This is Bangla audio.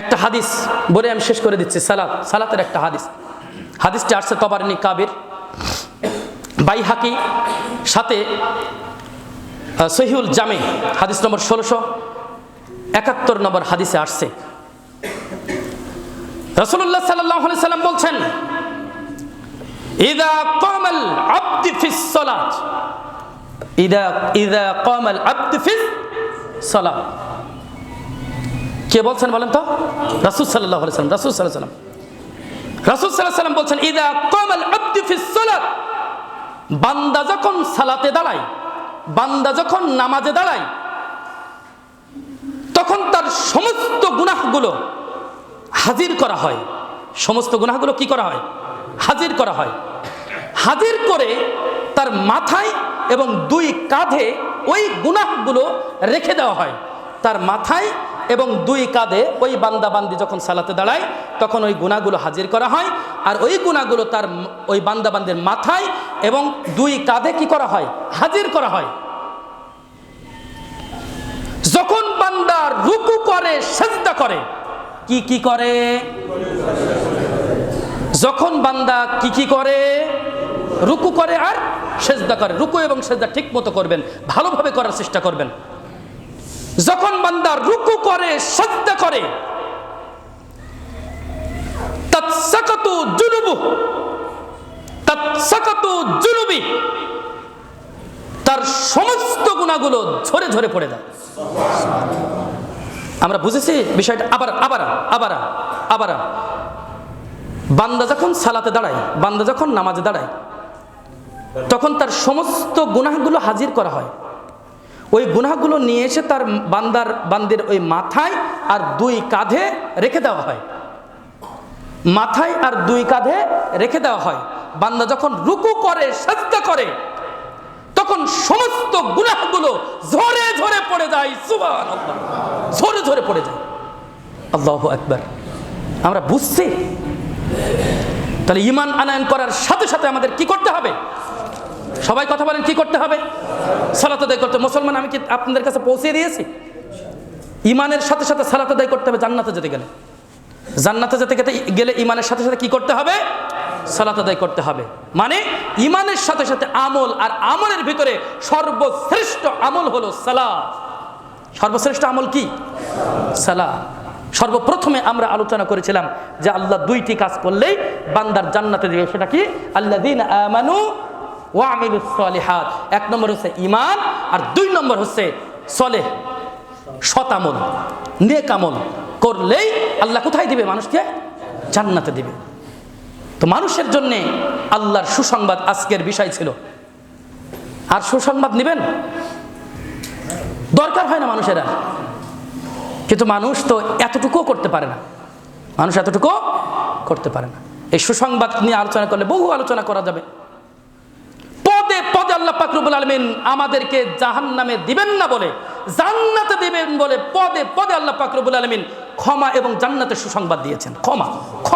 একটা হাদিস বলে আমি শেষ করে দিচ্ছি, সালাত, সালাতের একটা হাদিস। হাদিসটি আসছে তবারনি কাবির। বাইহাকি সাথে সহিউল জামে, হাদিস নম্বর ষোলোশো একাত্তর নম্বর হাদিসে আসছে। রসুল্লাহ সাল্লাহ সাল্লাম বলছেন, ইদা কমাল আব্দি ফিস সালাত। ইদা ইদা কমাল আব্দি ফিস সালাত। কে বলছেন বলেন তো? রাসুল সাল্লাহ সাল্লাম, রাসুল সাল্লাহ সাল্লাম। রাসুল সাল্লাহ সাল্লাম বলছেন, ইদা কমাল আব্দি বান্দা যখন সালাতে দাঁড়ায়, বান্দা যখন নামাজে দাঁড়ায়, তখন তার সমস্ত গুনাহগুলো হাজির করা হয়। সমস্ত গুনাহগুলো কি করা হয়? হাজির করা হয়। হাজির করে তার মাথায় এবং দুই কাঁধে ওই গুনাহগুলো রেখে দেওয়া হয়। তার মাথায় এবং দুই কাঁধে ওই বান্দাবান্দি যখন সালাতে দাঁড়ায়, তখন ওই গুণাগুলো হাজির করা হয়। আর ওই গুণাগুলো তার ওই বান্দা বান্দির মাথায় এবং দুই কাঁধে কি করা হয়? হাজির করা হয়। যখন বান্দা রুকু করে, সেজদা করে, কি কি করে? যখন বান্দা কি কি করে? রুকু করে আর সেজদা করে। রুকু এবং সেজদা ঠিক মতো করবেন, ভালোভাবে করার চেষ্টা করবেন। যখন বান্দা রুকু করে সেজদা করে তার সমস্ত গুণাগুলো ঝরে ঝরে পড়ে যায়। আমরা বুঝেছি বিষয়টা? আবার আবার আবার আবার। বান্দা যখন সালাতে দাঁড়ায়, বান্দা যখন নামাজে দাঁড়ায়, তখন তার সমস্ত গুনাহগুলো হাজির করা হয়। ওই গুনাহগুলো নিয়ে এসে তার বান্দার, বান্দের ওই মাথায় আর দুই কাঁধে রেখে দেওয়া হয়। মাথায় আর দুই কাঁধে রেখে দেওয়া হয়। বান্দা যখন রুকু করে, সাজদা করে, তখন সমস্ত গুনাহগুলো ঝরে ঝরে পড়ে যায় সুবান ঝরে ঝরে পড়ে যায়। আল্লাহ একবার আমরা বুঝছি। তাহলে ইমান আনায়ন করার সাথে সাথে আমাদের কি করতে হবে? সবাই কথা বলেন, কি করতে হবে? সালাত আদায় করতে মুসলমান, আমি কি আপনাদের কাছে পৌঁছে দিয়েছি? ইমানের সাথে সাথে সালাত আদায় করতে হবে, জান্নাতে যেতে গেলে। জান্নাতে যেতে গেলে ইমানের সাথে সাথে কি করতে হবে? সালাত আদায় করতে হবে। মানে ইমানের সাথে সাথে আমল আর আমলের ভিতরে সর্বশ্রেষ্ঠ আমল হলো সালা সর্বশ্রেষ্ঠ আমল কি? সালা সর্বপ্রথমে আমরা আলোচনা করেছিলাম যে আল্লাহ দুইটি কাজ করলেই বান্দার জান্নাতে দিবে সেটা কি? আল্লাহ দিন আমানু ওয়ামিলুস সলিহাত। এক নম্বর হচ্ছে ইমান আর দুই নম্বর হচ্ছে সলেহ। শতামল নেকামল করলেই আল্লাহ কোথায় দিবে? মানুষকে জান্নাতে দিবে। তো মানুষের জন্যে আল্লাহর সুসংবাদ আজকের বিষয় ছিল। আর সুসংবাদ নেবেন? দরকার হয় না মানুষেরা। কিন্তু মানুষ তো এতটুকুও করতে পারে না। মানুষ এতটুকু করতে পারে না। এই সুসংবাদ নিয়ে আলোচনা করলে বহু আলোচনা করা যাবে। আল্লাহ পাকরুবুল আলমিন আমাদেরকে জাহান নামে দিবেন না বলে, জান্নাতে দিবেন বলে পদে পদে আল্লাহ পাকরুবুল আলমিন ক্ষমা এবং জান্নাতের সুসংবাদ দিয়েছেন। ক্ষমা ক্ষমা।